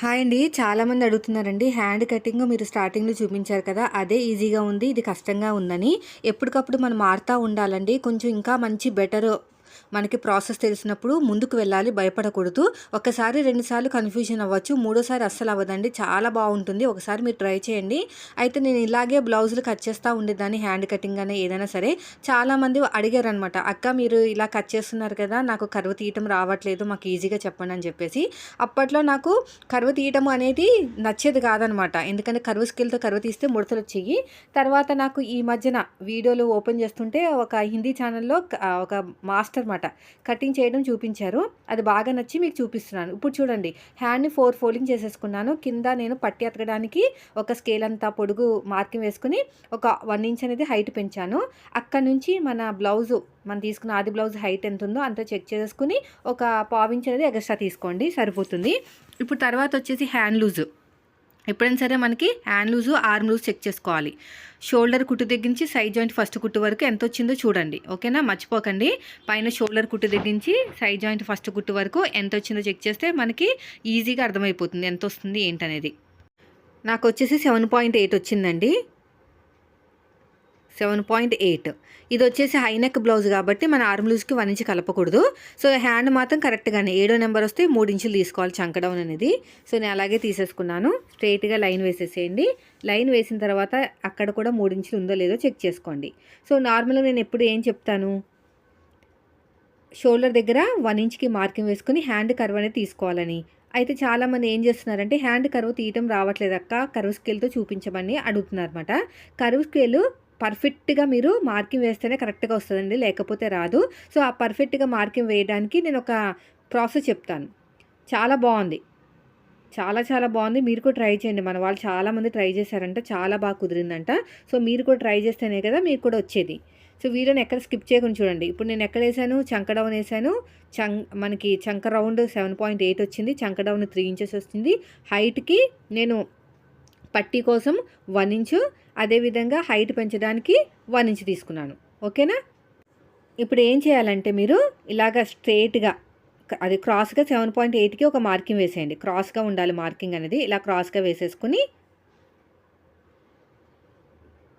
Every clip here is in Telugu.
హాయ్ అండి. చాలామంది అడుగుతున్నారండి హ్యాండ్ కటింగ్ మీరు స్టార్టింగ్లో చూపించారు కదా అదే ఈజీగా ఉంది ఇది కష్టంగా ఉందని. ఎప్పటికప్పుడు మనం మారుతూ ఉండాలండి. కొంచెం ఇంకా మంచి బెటర్ మనకి ప్రాసెస్ తెలిసినప్పుడు ముందుకు వెళ్ళాలి భయపడకూడదు. ఒకసారి రెండుసార్లు కన్ఫ్యూజన్ అవ్వచ్చు మూడోసారి అస్సలు అవ్వదండి. చాలా బాగుంటుంది. ఒకసారి మీరు ట్రై చేయండి. అయితే నేను ఇలాగే బ్లౌజులు కట్ చేస్తూ ఉండేదాన్ని హ్యాండ్ కటింగ్ అనే ఏదైనా సరే. చాలామంది అడిగారు అనమాట అక్క మీరు ఇలా కట్ చేస్తున్నారు కదా నాకు కరువు తీయటం రావట్లేదు మాకు ఈజీగా చెప్పండి అని చెప్పేసి. అప్పట్లో నాకు కరువు తీయటం అనేది నచ్చేది కాదనమాట ఎందుకంటే కరువు స్కిల్తో కరువు తీస్తే ముడతలు వచ్చేయి. తర్వాత నాకు ఈ మధ్యన వీడియోలు ఓపెన్ చేస్తుంటే ఒక హిందీ ఛానల్లో ఒక మాస్టర్ అనమాట. కటింగ్ చేయడం చూపించారు. అది బాగా నచ్చి మీకు చూపిస్తున్నాను. ఇప్పుడు చూడండి హ్యాండ్ని ఫోర్ ఫోల్డింగ్ చేసేసుకున్నాను. కింద నేను పట్టి ఎతకడానికి ఒక స్కేల్ అంతా పొడుగు మార్కింగ్ వేసుకుని ఒక వన్ ఇంచ్ అనేది హైట్ పెంచాను. అక్కడ నుంచి మన బ్లౌజు మనం తీసుకున్న ఆది బ్లౌజ్ హైట్ ఎంత ఉందో అంత చెక్ చేసుకుని ఒక పావు ఇంచ్ అనేది ఎక్స్ట్రా తీసుకోండి. సరిపోతుంది. ఇప్పుడు తర్వాత వచ్చేసి హ్యాండ్ లూజు. ఎప్పుడైనా సరే మనకి hand loose arm loose check చేసుకోవాలి. షోల్డర్ కుట్టు తగ్గించి సైడ్ జాయింట్ ఫస్ట్ కుట్టు వరకు ఎంత వచ్చిందో చూడండి. ఓకేనా? మర్చిపోకండి. పైన షోల్డర్ కుట్టు తగ్గించి సైడ్ జాయింట్ ఫస్ట్ కుట్టు వరకు ఎంత వచ్చిందో చెక్ చేస్తే మనకి ఈజీగా అర్థమైపోతుంది. ఎంత వస్తుంది ఏంటనేది. నాకు వచ్చేసి సెవెన్ పాయింట్ ఎయిట్ వచ్చిందండి. Seven point eight. ఇది వచ్చేసి హైనెక్ బ్లౌజ్ కాబట్టి మన ఆర్మ్ లూజ్కి వన్ ఇంచ్ కలపకూడదు. సో హ్యాండ్ మాత్రం కరెక్ట్గానే ఏడో నెంబర్ వస్తే మూడు ఇంచులు తీసుకోవాలి చంకడౌన్ అనేది. సో నేను అలాగే తీసేసుకున్నాను. స్ట్రైట్గా లైన్ వేసేసేయండి. లైన్ వేసిన తర్వాత అక్కడ కూడా మూడు ఇంచులు ఉందో లేదో చెక్ చేసుకోండి. సో నార్మల్గా నేను ఎప్పుడు ఏం చెప్తాను? షోల్డర్ దగ్గర వన్ ఇంచ్కి మార్కింగ్ వేసుకుని హ్యాండ్ కర్వ్ అనేది తీసుకోవాలని. అయితే చాలామంది ఏం చేస్తున్నారంటే హ్యాండ్ కరువు తీయటం రావట్లేదు అక్క. కరువు స్కేల్తో చూపించమని అడుగుతున్నారు అనమాట కరువు పర్ఫెక్ట్గా మీరు మార్కింగ్ వేస్తేనే కరెక్ట్గా వస్తుందండి లేకపోతే రాదు. సో ఆ పర్ఫెక్ట్గా మార్కింగ్ వేయడానికి నేను ఒక ప్రాసెస్ చెప్తాను. చాలా బాగుంది. చాలా చాలా బాగుంది. మీరు కూడా ట్రై చేయండి. మన వాళ్ళు చాలామంది ట్రై చేశారంట. చాలా బాగా కుదిరిందంట. సో మీరు కూడా ట్రై చేస్తేనే కదా మీకు కూడా వచ్చేది. సో వీడియోని ఎక్కడ స్కిప్ చేయకుండా చూడండి. ఇప్పుడు నేను ఎక్కడ వేసాను? చంక డౌన్ వేసాను. చం మనకి చంక రౌండ్ సెవెన్ పాయింట్ ఎయిట్ వచ్చింది. చంక డౌన్ త్రీ ఇంచెస్ వచ్చింది. హైట్కి నేను పట్టీ కోసం వన్ ఇంచు అదేవిధంగా హైట్ పెంచడానికి వన్ ఇంచ్ తీసుకున్నాను. ఓకేనా? ఇప్పుడు ఏం చేయాలంటే మీరు ఇలాగ స్ట్రేట్గా అది క్రాస్గా సెవెన్ పాయింట్ ఎయిట్కి ఒక మార్కింగ్ వేసేయండి. క్రాస్గా ఉండాలి మార్కింగ్ అనేది. ఇలా క్రాస్గా వేసేసుకుని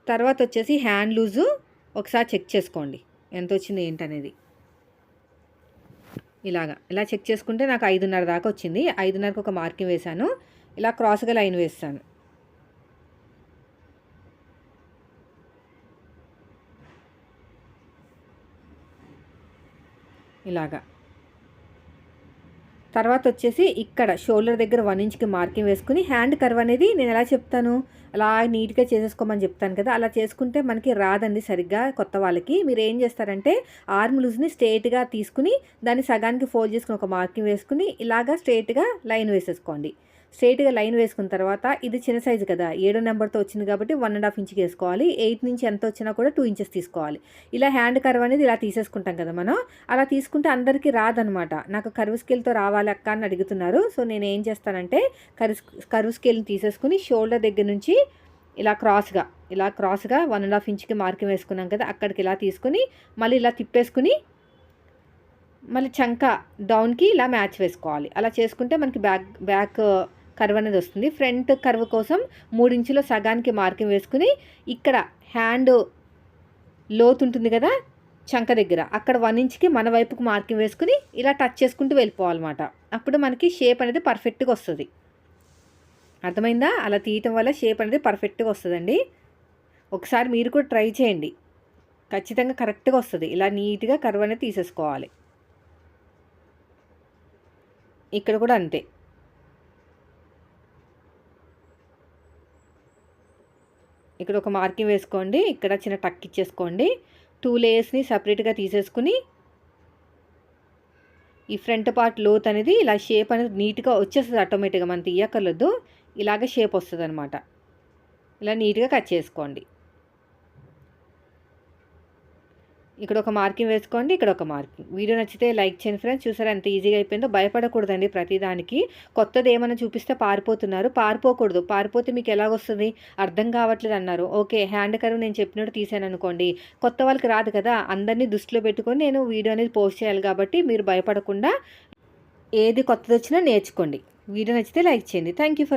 తర్వాత వచ్చేసి హ్యాండ్ లూజు ఒకసారి చెక్ చేసుకోండి. ఎంత వచ్చింది ఏంటనేది. ఇలాగా. ఇలా చెక్ చేసుకుంటే నాకు ఐదున్నర దాకా వచ్చింది. ఐదున్నరకు ఒక మార్కింగ్ వేశాను. ఇలా క్రాస్గా లైన్ వేస్తాను. ఇలాగా. తర్వాత వచ్చేసి ఇక్కడ షోల్డర్ దగ్గర వన్ ఇంచ్కి మార్కింగ్ వేసుకుని హ్యాండ్ కర్వ్ అనేది నేను ఎలా చెప్తాను? అలా నీట్గా చేసేసుకోమని చెప్తాను కదా. అలా చేసుకుంటే మనకి రాదండి సరిగ్గా కొత్త వాళ్ళకి. మీరు ఏం చేస్తారంటే ఆర్మ్ లూజ్ని స్ట్రేట్గా తీసుకుని దాన్ని సగానికి ఫోల్డ్ చేసుకుని ఒక మార్కింగ్ వేసుకుని ఇలాగా స్ట్రేట్గా లైన్ వేసేసుకోండి. స్ట్రైట్గా లైన్ వేసుకున్న తర్వాత ఇది చిన్న సైజు కదా ఏడో నెంబర్తో వచ్చింది కాబట్టి వన్ అండ్ హాఫ్ ఇంచ్కి వేసుకోవాలి. ఎయిట్ నుంచి ఎంత వచ్చినా కూడా టూ ఇంచెస్ తీసుకోవాలి. ఇలా హ్యాండ్ కర్వ్ అనేది ఇలా తీసేసుకుంటాం కదా మనం. అలా తీసుకుంటే అందరికీ రాదనమాట. నాకు కర్వ్ స్కేల్తో రావాలి అక్క అని అడుగుతున్నారు. సో నేను ఏం చేస్తానంటే కర్వ్ కర్వ్ స్కేల్ని తీసేసుకుని షోల్డర్ దగ్గర నుంచి ఇలా క్రాస్గా ఇలా క్రాస్గా వన్ అండ్ హాఫ్ ఇంచ్కి మార్కింగ్ వేసుకున్నాం కదా అక్కడికి ఇలా తీసుకుని మళ్ళీ ఇలా తిప్పేసుకుని మళ్ళీ చంక డౌన్కి ఇలా మ్యాచ్ వేసుకోవాలి. అలా చేసుకుంటే మనకి బ్యాక్ బ్యాక్ కర్వ్ అనేది వస్తుంది. ఫ్రంట్ కర్వ్ కోసం మూడించులో సగానికి మార్కింగ్ వేసుకుని ఇక్కడ హ్యాండ్ లోతు ఉంటుంది కదా చంక దగ్గర. అక్కడ వన్ ఇంచ్కి మన వైపుకు మార్కింగ్ వేసుకుని ఇలా టచ్ చేసుకుంటూ వెళ్ళిపోవాలన్నమాట. అప్పుడు మనకి షేప్ అనేది పర్ఫెక్ట్గా వస్తుంది. అర్థమైందా? అలా తీయటం వల్ల షేప్ అనేది పర్ఫెక్ట్గా వస్తుందండి. ఒకసారి మీరు కూడా ట్రై చేయండి. ఖచ్చితంగా కరెక్ట్గా వస్తుంది. ఇలా నీట్గా కర్వ్ అనేది తీసేసుకోవాలి. ఇక్కడ కూడా అంతే. ఇక్కడ ఒక మార్కింగ్ వేసుకోండి. ఇక్కడ చిన్న టక్ ఇచ్చేసుకోండి. టూ లేయర్స్ని సపరేట్గా తీసేసుకుని ఈ ఫ్రంట్ పార్ట్ లోత్ అనేది ఇలా షేప్ అనేది నీట్గా వచ్చేస్తుంది ఆటోమేటిక్గా మనం తీయక్కర్లేదు. ఇలాగ షేప్ వస్తుంది అనమాట ఇలా నీట్గా కట్ చేసుకోండి. ఇక్కడ ఒక మార్కింగ్ వేసుకోండి ఇక్కడ ఒక మార్కింగ్. వీడియో నచ్చితే లైక్ చేయండి ఫ్రెండ్స్. చూసారా ఎంత ఈజీగా అయిపోయిందో? భయపడకూడదండి ప్రతిదానికి. కొత్తది ఏమైనా చూపిస్తే పారిపోతున్నారు. పారిపోకూడదు. పారిపోతే మీకు ఎలాగొస్తుంది? అర్థం కావట్లేదు అన్నారు. ఓకే హ్యాండ్ కర్వ్ నేను చెప్పినట్టు తీసాను అనుకోండి. కొత్త వాళ్ళకి రాదు కదా? అందరినీ దృష్టిలో పెట్టుకొని నేను వీడియో అనేది పోస్ట్ చేయాలి కాబట్టి మీరు భయపడకుండా ఏది కొత్తది వచ్చినా నేర్చుకోండి. వీడియో నచ్చితే లైక్ చేయండి. Thank you for